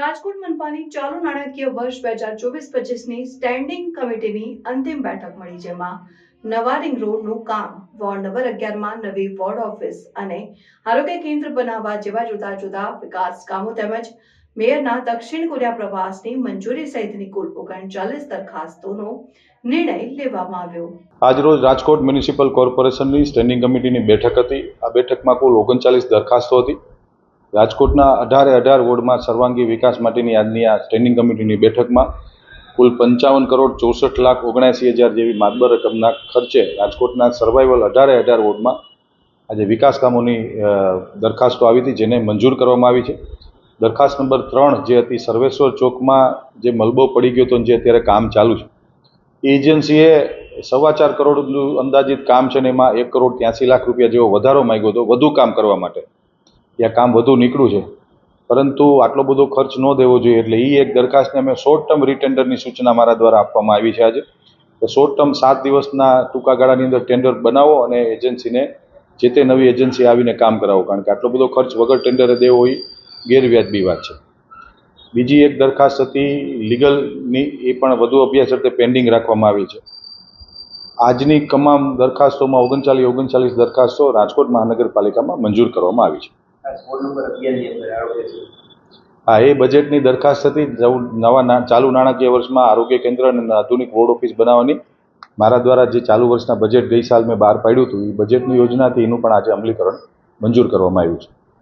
મહાનગરપાલિકાની ચાલુ નાણાકીય વર્ષ બે હજાર ચોવીસ પચીસની સ્ટેન્ડિંગ કમિટીની અંતિમ બેઠક મળી, જેમાં નવા રિંગ રોડનું કામ વોર્ડ નંબર અગિયારમાં, નવી વોર્ડ ઓફિસ અને આરોગ્ય કેન્દ્ર બનાવવા જેવા જુદા જુદા વિકાસ કામો તેમજ મેયરના દક્ષિણ કોરિયા પ્રવાસની મંજૂરી સહિતની કુલ ઓગણચાલીસ દરખાસ્તોનો નિર્ણય લેવામાં આવ્યો. આજરોજ રાજકોટ મ્યુનિસિપલ કોર્પોરેશનની સ્ટેન્ડિંગ કમિટીની બેઠક હતી. આ બેઠકમાં કુલ ઓગણચાલીસ દરખાસ્તો હતી. રાજકોટના અઢારે અઢાર વોર્ડમાં સર્વાંગી વિકાસ માટેની આજની આ સ્ટેન્ડિંગ કમિટીની બેઠકમાં કુલ પંચાવન કરોડ ચોસઠ લાખ ઓગણસી હજાર જેવી માતબર રકમના ખર્ચે રાજકોટના સર્વાઈવલ અઢારે અઢાર વોર્ડમાં આજે વિકાસ કામોની દરખાસ્તો આવી હતી જેને મંજૂર કરવામાં આવી છે. દરખાસ્ત નંબર ત્રણ જે હતી સર્વેશ્વર ચોકમાં જે મલબો પડી ગયો હતો જે અત્યારે કામ ચાલુ છે. એજન્સીએ સવા ચાર કરોડનું અંદાજિત કામ છે ને એમાં એક કરોડ ત્યાંસી લાખ રૂપિયા જેવો વધારો માંગ્યો હતો, વધુ કામ કરવા માટે. ત્યાં કામ વધુ નીકળ્યું છે. પરંતુ આટલો બધો ખર્ચ ન દેવો જોઈએ એટલે એ એક દરખાસ્તને અમે શોર્ટ ટર્મ રિટેન્ડરની સૂચના મારા દ્વારા આપવામાં આવી છે આજે. તો શોર્ટ ટર્મ સાત દિવસના ટૂંકા ગાળાની અંદર ટેન્ડર બનાવો અને એજન્સીને જે તે નવી એજન્સી આવીને કામ કરાવો. કારણ કે આટલો બધો ખર્ચ વગર ટેન્ડરે દેવો એ ગેરવ્યાજબી વાત છે. બીજી એક દરખાસ્ત હતી લીગલની એ પણ વધુ અભ્યાસ અર્થે પેન્ડિંગ રાખવામાં આવી છે. આજની તમામ દરખાસ્તોમાં ઓગણચાલીસ ઓગણચાલીસ દરખાસ્તો રાજકોટ મહાનગરપાલિકામાં મંજૂર કરવામાં આવી છે. હા, એ બજેટની દરખાસ્ત હતી. નવા ચાલુ નાણાકીય વર્ષમાં આરોગ્ય કેન્દ્ર અને આધુનિક વોર્ડ ઓફિસ બનાવવાની. મારા દ્વારા જે ચાલુ વર્ષના બજેટ ગઈ સાલ મેં બહાર પાડ્યું હતું, એ બજેટની યોજના હતી એનું પણ આજે અમલીકરણ મંજૂર કરવામાં આવ્યું છે.